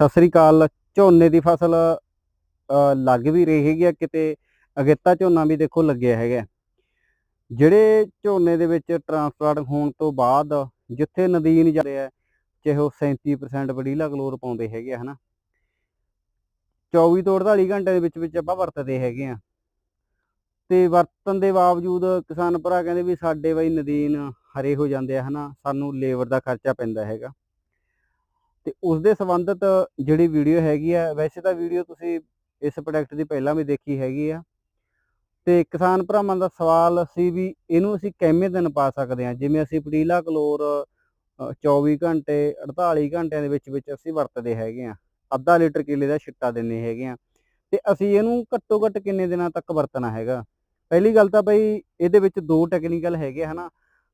ਸਤਿ ਸ੍ਰੀ ਅਕਾਲ। ਝੋਨੇ ਦੀ ਫਸਲ ਲੱਗ ਵੀ ਰਹੀ ਹੈਗੀ ਆ, ਕਿਤੇ ਅਗੇਤਾ ਝੋਨਾ ਵੀ ਦੇਖੋ ਲੱਗਿਆ ਹੈਗਾ। ਜਿਹੜੇ ਝੋਨੇ ਦੇ ਵਿੱਚ ਟਰਾਂਸਪਲਾਂਟ ਹੋਣ ਤੋਂ ਬਾਅਦ ਜਿੱਥੇ ਨਦੀਨ ਜਾਂਦੇ ਆ ਚਾਹੇ ਉਹ 37% ਵਡੀਲਾ ਕਲੋਰ ਪਾਉਂਦੇ ਹੈਗੇ ਆ, ਹਨਾ। 24 ਤੋਂ 48 ਘੰਟੇ ਦੇ ਵਿੱਚ ਵਿੱਚ ਆਪਾਂ ਵਰਤਦੇ ਹੈਗੇ ਆ। ਤੇ ਵਰਤਣ ਦੇ ਬਾਵਜੂਦ ਕਿਸਾਨ ਭਰਾ ਕਹਿੰਦੇ ਵੀ ਸਾਡੇ ਬਈ ਨਦੀਨ ਹਰੇ ਹੋ ਜਾਂਦੇ ਆ, ਹਨਾ। ਸਾਨੂੰ ਲੇਬਰ ਦਾ ਖਰਚਾ ਪੈਂਦਾ ਹੈਗਾ। ਤੇ ਉਸ ਦੇ ਸੰਬੰਧਿਤ ਜਿਹੜੀ ਵੀਡੀਓ ਹੈਗੀ ਆ ਵੈਸੇ ਤਾਂ ਵੀਡੀਓ ਤੁਸੀਂ ਇਸ ਪ੍ਰੋਡਕਟ ਦੀ ਪਹਿਲਾਂ ਵੀ ਦੇਖੀ ਹੈਗੀ ਆ। ਤੇ ਕਿਸਾਨ ਭਰਾਵਾਂ ਦਾ ਸਵਾਲ ਸੀ ਵੀ ਇਹਨੂੰ ਅਸੀਂ ਕਿਵੇਂ ਦਿਨ ਪਾ ਸਕਦੇ ਹਾਂ ਜਿਵੇਂ ਅਸੀਂ ਪਟੀਲਾ ਕਲੋਰ ਅ, 24 ਘੰਟੇ 48 ਘੰਟਿਆਂ ਦੇ ਵਿੱਚ ਵਿੱਚ ਅਸੀਂ ਵਰਤਦੇ ਹੈਗੇ ਆ। ਅੱਧਾ ਲੀਟਰ ਕਿਲੇ ਦਾ ਛਿੱਟਾ ਦਿੰਦੇ ਹੈਗੇ ਆ। ਤੇ ਅਸੀਂ ਇਹਨੂੰ ਘੱਟੋ ਘੱਟ ਕਿੰਨੇ ਦਿਨਾਂ ਤੱਕ ਵਰਤਣਾ ਹੈਗਾ? ਪਹਿਲੀ ਗੱਲ ਤਾਂ ਬਈ ਇਹਦੇ ਵਿੱਚ ਦੋ ਟੈਕਨੀਕਲ ਹੈਗੇ ਹਨਾ।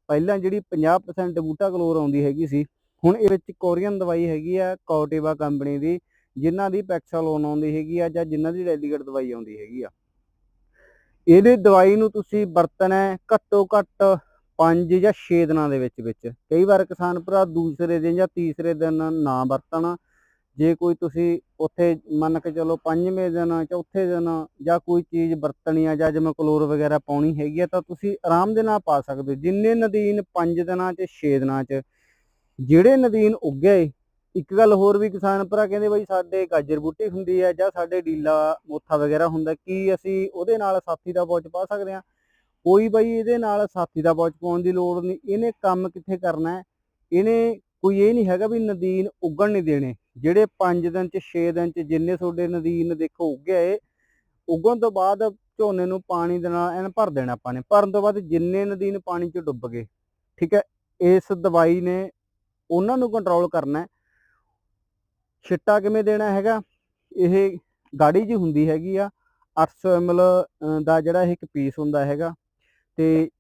ਪਹਿਲਾਂ ਜਿਹੜੀ 50% ਬੂਟਾ ਕਲੋਰ ਆਉਂਦੀ ਹੈਗੀ ਸੀ ਹੁਣ ਇਹ ਵਿੱਚ ਕੋਰੀਅਨ ਦਵਾਈ ਹੈਗੀ ਆ ਕੋਟੇਵਾ ਕੰਪਨੀ ਦੀ, ਜਿਨ੍ਹਾਂ ਦੀ ਪੈਕਸਾਲੋਨ ਆਉਂਦੀ ਹੈਗੀ ਆ ਜਾਂ ਜਿਨ੍ਹਾਂ ਦੀ ਡੈਲੀਗੇਟ ਦਵਾਈ ਆਉਂਦੀ ਹੈਗੀ ਆ। ਇਹਦੇ ਦਵਾਈ ਨੂੰ ਤੁਸੀਂ ਵਰਤਣਾ ਘੱਟੋ ਘੱਟ 5 ਜਾਂ 6 ਦਿਨਾਂ ਦੇ ਵਿੱਚ ਵਿੱਚ। ਕਈ ਵਾਰ ਕਿਸਾਨ ਭਰਾ ਦੂਸਰੇ ਦਿਨ ਜਾਂ ਤੀਸਰੇ ਦਿਨ ਨਾ ਵਰਤਣ। ਜੇ ਕੋਈ ਤੁਸੀਂ ਉੱਥੇ ਮੰਨ ਕੇ ਚਲੋ ਪੰਜਵੇਂ ਦਿਨ ਚੌਥੇ ਦਿਨ ਜਾਂ ਕੋਈ ਚੀਜ਼ ਵਰਤਣੀ ਆ ਜਾਂ ਜਿਵੇਂ ਕਲੋਰ ਵਗੈਰਾ ਪਾਉਣੀ ਹੈਗੀ ਆ, ਤਾਂ ਤੁਸੀਂ ਆਰਾਮ ਦੇ ਨਾਲ ਪਾ ਸਕਦੇ ਹੋ। ਜਿੰਨੇ ਨਦੀਨ 5 ਦਿਨਾਂ 'ਚ 6 ਦਿਨਾਂ 'ਚ ਜਿਹੜੇ ਨਦੀਨ ਉੱਗੇ, ਇੱਕ ਗੱਲ ਹੋਰ ਵੀ ਕਿਸਾਨ ਭਰਾ ਕਹਿੰਦੇ ਬਈ ਸਾਡੇ ਗਾਜਰ ਬੂਟੀ ਹੁੰਦੀ ਹੈ ਜਾਂ ਸਾਡੇ ਡੀਲਾ ਮੋਥਾ ਵਗੈਰਾ ਹੁੰਦਾ, ਕੀ ਅਸੀਂ ਉਹਦੇ ਨਾਲ ਸਾਥੀ ਦਾ ਪੌਚ ਪਾ ਸਕਦੇ ਹਾਂ? ਕੋਈ ਬਈ ਇਹਦੇ ਨਾਲ ਸਾਥੀ ਦਾ ਪੌਚ ਪਾਉਣ ਦੀ ਲੋੜ ਨਹੀਂ, ਇਹਨੇ ਕੰਮ ਕਿੱਥੇ ਕਰਨਾ ਹੈ? ਇਹਨੇ ਕੋਈ ਇਹ ਨਹੀਂ ਹੈਗਾ ਵੀ ਨਦੀਨ ਉੱਗਣ ਨਹੀਂ ਦੇਣੇ। ਜਿਹੜੇ 5 ਦਿਨ ਚ 6 ਦਿਨ ਚ ਜਿੰਨੇ ਤੁਹਾਡੇ ਨਦੀਨ ਦੇਖੋ ਉੱਗਿਆ ਏ ਉੱਗਣ ਤੋਂ ਬਾਅਦ ਝੋਨੇ ਨੂੰ ਪਾਣੀ ਦੇ ਨਾਲ ਐਨ ਭਰ ਦੇਣਾ ਆਪਾਂ ਨੇ। ਭਰਨ ਤੋਂ ਬਾਅਦ ਜਿੰਨੇ ਨਦੀਨ ਪਾਣੀ ਚ ਡੁੱਬ ਗਏ, ਠੀਕ ਹੈ, ਇਸ ਦਵਾਈ ਨੇ ਉਹਨਾਂ ਨੂੰ ਕੰਟਰੋਲ ਕਰਨਾ ਛਿੱਟਾ ਕਿਵੇਂ ਦੇਣਾ ਹੈਗਾ? ਇਹ ਗਾੜੀ ਜੀ ਹੁੰਦੀ ਹੈਗੀ ਆ 800 ml ਅ, ਦਾ ਜਿਹੜਾ ਇਹ ਇੱਕ ਪੀਸ ਹੁੰਦਾ ਹੈਗਾ। ਤੇ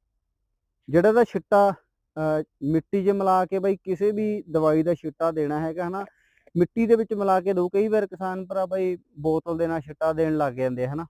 ਜਿਹੜਾ ਦਾ ਛਿੱਟਾ ਅ, ਮਿੱਟੀ 'ਚ ਮਿਲਾ ਕੇ ਬਈ ਕਿਸੇ ਵੀ ਦਵਾਈ ਦਾ ਛਿੱਟਾ ਦੇਣਾ ਹੈਗਾ ਹਨਾ। ਮਿੱਟੀ ਦੇ ਵਿੱਚ ਮਿਲਾ ਕੇ ਦੋ ਕਈ ਵਾਰ ਕਿਸਾਨ ਭਰਾ ਬਈ ਬੋਤਲ ਦੇ ਨਾਲ ਛਿੱਟਾ ਦੇਣ ਲੱਗ ਜਾਂਦੇ ਆ ਹਨਾ।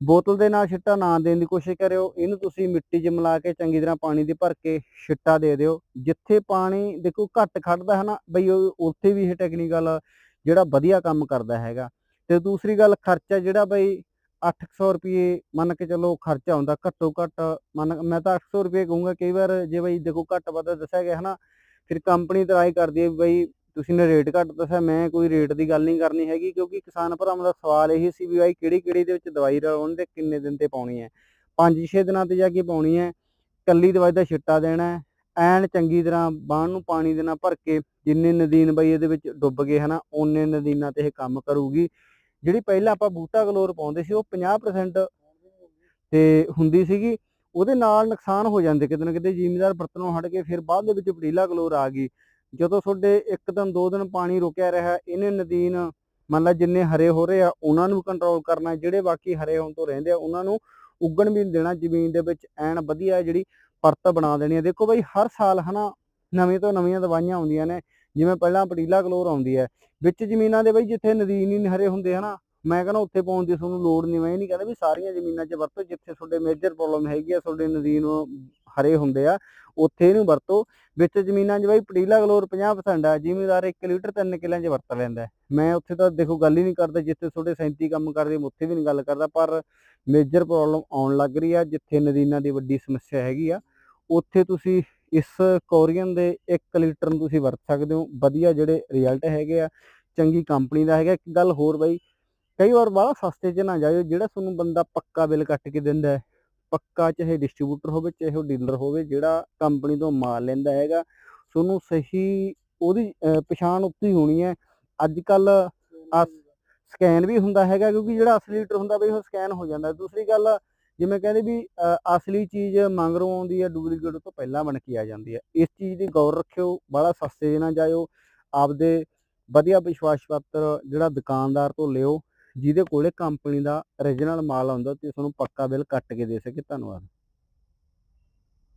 ਬੋਤਲ ਦੇ ਨਾਲ ਛਿੱਟਾ ਨਾ ਦੇਣ ਦੀ ਕੋਸ਼ਿਸ਼ ਕਰਿਓ। ਇਹਨੂੰ ਤੁਸੀਂ ਮਿੱਟੀ 'ਚ ਮਿਲਾ ਕੇ ਚੰਗੀ ਤਰ੍ਹਾਂ ਪਾਣੀ ਦੇ ਭਰ ਕੇ ਛਿੱਟਾ ਦੇ ਦਿਓ। ਜਿੱਥੇ ਪਾਣੀ ਦੇਖੋ ਘੱਟ ਖੜਦਾ ਹੈ ਨਾ, ਬਈ ਉੱਥੇ ਵੀ ਇਹ ਟੈਕਨੀਕਲ ਜਿਹੜਾ ਵਧੀਆ ਕੰਮ ਕਰਦਾ ਹੈਗਾ। ਤੇ ਦੂਸਰੀ ਗੱਲ, ਖਰਚਾ ਜਿਹੜਾ ਬਈ 800 ਰੁਪਏ ਮੰਨ ਕੇ ਚੱਲੋ ਖਰਚਾ ਹੁੰਦਾ ਘੱਟੋ ਘੱਟ, ਮੰਨ ਮੈਂ ਤਾਂ 800 ਰੁਪਏ ਕਹੂੰਗਾ ਕਈ ਵਾਰ ਜੇ ਬਈ ਦੇਖੋ ਘੱਟ ਵੱਧ ਦੱਸਿਆ ਗਿਆ ਹੈ ਨਾ, ਫਿਰ ਕੰਪਨੀ ਟਰਾਈ ਕਰਦੀ ਹੈ ਬਈ ਤੁਸੀਂ ਨੇ ਰੇਟ ਘੱਟ ਦੱਸਿਆ, ਮੈਂ ਕੋਈ ਰੇਟ ਦੀ ਗੱਲ ਨਹੀਂ ਕਰਨੀ ਹੈਗੀ, ਕਿਉਂਕਿ ਕਿਸਾਨ ਭਰਾਵਾਂ ਦਾ ਸਵਾਲ ਇਹੀ ਸੀ ਵੀ ਬਾਈ ਕਿਹੜੀ ਕਿਹੜੀ ਦੇ ਵਿੱਚ ਦਵਾਈ ਰਲਾਉਣ ਤੇ ਕਿੰਨੇ ਦਿਨ ਤੇ ਪਾਉਣੀ ਹੈ? 5-6 ਦਿਨਾਂ ਤੇ ਜਾ ਕੇ ਪਾਉਣੀ ਹੈ ਕੱਲੀ ਦਵਾਈ ਦਾ ਛਿੱਟਾ ਦੇਣਾ ਐਨ ਚੰਗੀ ਤਰ੍ਹਾਂ ਬਾਣ ਨੂੰ ਪਾਣੀ ਦੇ ਨਾਲ ਭਰ ਕੇ ਜਿੰਨੇ ਨਦੀਨ ਬਈ ਇਹਦੇ ਵਿੱਚ ਡੁੱਬ ਗਏ ਹਨਾ, ਓਨੇ ਨਦੀਨਾਂ ਤੇ ਇਹ ਕੰਮ ਕਰੂਗੀ। ਜਿਹੜੀ ਪਹਿਲਾਂ ਆਪਾਂ ਬੂਟਾ ਗਲੋਰ ਪਾਉਂਦੇ ਸੀ, ਉਹ 50% ਤੇ ਹੁੰਦੀ ਸੀਗੀ, ਉਹਦੇ ਨਾਲ ਨੁਕਸਾਨ ਹੋ ਜਾਂਦੇ ਕਿਤੇ ਨਾ ਕਿਤੇ, ਜ਼ਿਮੀਦਾਰ ਵਰਤਣੋਂ ਹਟ ਕੇ ਫਿਰ ਬਾਅਦ ਦੇ ਵਿੱਚ ਪਟੀਲਾ ਗਲੋਰ ਆ ਗਈ। ਜਦੋਂ ਤੁਹਾਡੇ ਇੱਕ ਦਿਨ, ਦੋ ਦਿਨ ਪਾਣੀ ਰੁਕਿਆ ਰਿਹਾ, ਇਹਨੇ ਨਦੀਨ ਮੰਨ ਲਾ ਜਿੰਨੇ ਹਰੇ ਹੋ ਰਹੇ ਆ, ਉਹਨਾਂ ਨੂੰ ਕੰਟਰੋਲ ਕਰਨਾ, ਜਿਹੜੇ ਬਾਕੀ ਹਰੇ ਹੋਣ ਤੋਂ ਰਹਿੰਦੇ ਆ, ਉਹਨਾਂ ਨੂੰ ਉੱਗਣ ਵੀ ਨਹੀਂ ਦੇਣਾ, ਜ਼ਮੀਨ ਦੇ ਵਿੱਚ ਐਨ ਵਧੀਆ ਜਿਹੜੀ ਪਰਤ ਬਣਾ ਦੇਣੀ ਹੈ ਦੇਖੋ ਬਈ, ਹਰ ਸਾਲ ਹਨਾ ਨਵੀਂ ਤੋਂ ਨਵੀਆਂ ਦਵਾਈਆਂ ਆਉਂਦੀਆਂ ਨੇ, ਜਿਵੇਂ ਪਹਿਲਾਂ ਪਟੀਲਾ ਕਲੋਰ ਆਉਂਦੀ ਹੈ, ਵਿੱਚ ਜ਼ਮੀਨਾਂ ਦੇ ਬਈ ਜਿੱਥੇ ਨਦੀਨ ਹੀ ਨਹੀਂ ਹਰੇ ਹੁੰਦੇ ਹਨਾ, ਮੈਂ ਕਹਿੰਦਾ ਉੱਥੇ ਪਾਉਣ ਦੀ ਤੁਹਾਨੂੰ ਲੋੜ ਨਹੀਂ ਮੈਂ ਇਹ ਨਹੀਂ ਕਹਿੰਦਾ ਵੀ ਸਾਰੀਆਂ ਜ਼ਮੀਨਾਂ 'ਚ ਵਰਤੋ, ਜਿੱਥੇ ਤੁਹਾਡੇ ਮੇਜਰ ਪ੍ਰੋਬਲਮ ਹੈਗੀ ਆ, ਤੁਹਾਡੇ ਨਦੀਨ ਹਰੇ ਹੁੰਦੇ ਆ, ਉੱਥੇ ਇਹਨੂੰ ਵਰਤੋ। ਵਿੱਚ ਜ਼ਮੀਨਾਂ 'ਚ ਬਾਈ ਪਟੀਲਾ ਕਲੋਰ 50% ਆ, ਜ਼ਿਮੀਦਾਰ 1 ਲੀਟਰ 3 ਕਿੱਲਿਆਂ 'ਚ ਵਰਤ ਲੈਂਦਾ। ਮੈਂ ਉੱਥੇ ਤਾਂ ਦੇਖੋ ਗੱਲ ਹੀ ਨਹੀਂ ਕਰਦਾ, ਜਿੱਥੇ ਤੁਹਾਡੇ 37 ਕੰਮ ਕਰਦੇ ਮੈਂ ਉੱਥੇ ਵੀ ਨਹੀਂ ਗੱਲ ਕਰਦਾ, ਪਰ ਮੇਜਰ ਪ੍ਰੋਬਲਮ ਆਉਣ ਲੱਗ ਰਹੀ ਆ, ਜਿੱਥੇ ਨਦੀਨਾਂ ਦੀ ਵੱਡੀ ਸਮੱਸਿਆ ਹੈਗੀ ਆ। ਉੱਥੇ ਤੁਸੀਂ ਇਸ ਕੋਰੀਅਨ ਦੇ 1 ਲੀਟਰ ਨੂੰ ਤੁਸੀਂ ਵਰਤ ਸਕਦੇ ਹੋ। ਵਧੀਆ ਜਿਹੜੇ ਰਿਜ਼ਲਟ ਹੈਗੇ ਆ, ਚੰਗੀ ਕੰਪਨੀ ਦਾ ਹੈਗਾ। ਇੱਕ ਗੱਲ ਹੋਰ ਬਈ, ਕਈ ਵਾਰ ਬਾਹਲਾ ਸਸਤੇ 'ਚ ਨਾ ਜਾਇਓ, ਜਿਹੜਾ ਤੁਹਾਨੂੰ ਬੰਦਾ ਪੱਕਾ ਬਿੱਲ ਕੱਟ ਕੇ ਦਿੰਦਾ ਪੱਕਾ ਚਾਹੇ ਡਿਸਟ੍ਰੀਬਿਊਟਰ ਹੋਵੇ, ਚਾਹੇ ਉਹ ਡੀਲਰ ਹੋਵੇ, ਜਿਹੜਾ ਕੰਪਨੀ ਤੋਂ ਮਾਲ ਲੈਂਦਾ ਹੈਗਾ ਤੁਹਾਨੂੰ ਸਹੀ ਉਹਦੀ ਪਛਾਣ ਉੱਤੇ ਹੀ ਹੋਣੀ ਹੈ। ਅੱਜ ਕੱਲ ਸਕੈਨ ਵੀ ਹੁੰਦਾ ਹੈਗਾ, ਕਿਉਂਕਿ ਜਿਹੜਾ ਅਸਲੀ ਲੀਟਰ ਹੁੰਦਾ ਬਈ, ਉਹ ਸਕੈਨ ਹੋ ਜਾਂਦਾ। ਦੂਸਰੀ ਗੱਲ, ਜਿਵੇਂ ਕਹਿੰਦੇ ਵੀ ਅਸਲੀ ਚੀਜ਼ ਮੰਗਰੋਂ ਆਉਂਦੀ ਹੈ ਡੁਪਲੀਕੇਟ ਤੋਂ ਪਹਿਲਾਂ ਬਣ ਕੇ ਆ ਜਾਂਦੀ ਹੈ। ਇਸ ਚੀਜ਼ ਦੀ ਗੌਰ ਰੱਖਿਓ ਬੜਾ ਸਸਤੇ 'ਚ ਨਾ ਜਾਇਓ। ਆਪਦੇ ਵਧੀਆ ਵਿਸ਼ਵਾਸ ਪਾਤਰ ਜਿਹੜਾ ਦੁਕਾਨਦਾਰ ਤੋਂ ਲਿਓ। ਜਿਹਦੇ ਕੋਲੇ ਕੰਪਨੀ ਦਾ origignal ਮਾਲ ਆਉਂਦਾ ਤੇ ਤੁਹਾਨੂੰ ਪੱਕਾ ਬਿੱਲ ਕੱਟ ਕੇ ਦੇ ਸਕੇ, ਧੰਨਵਾਦ।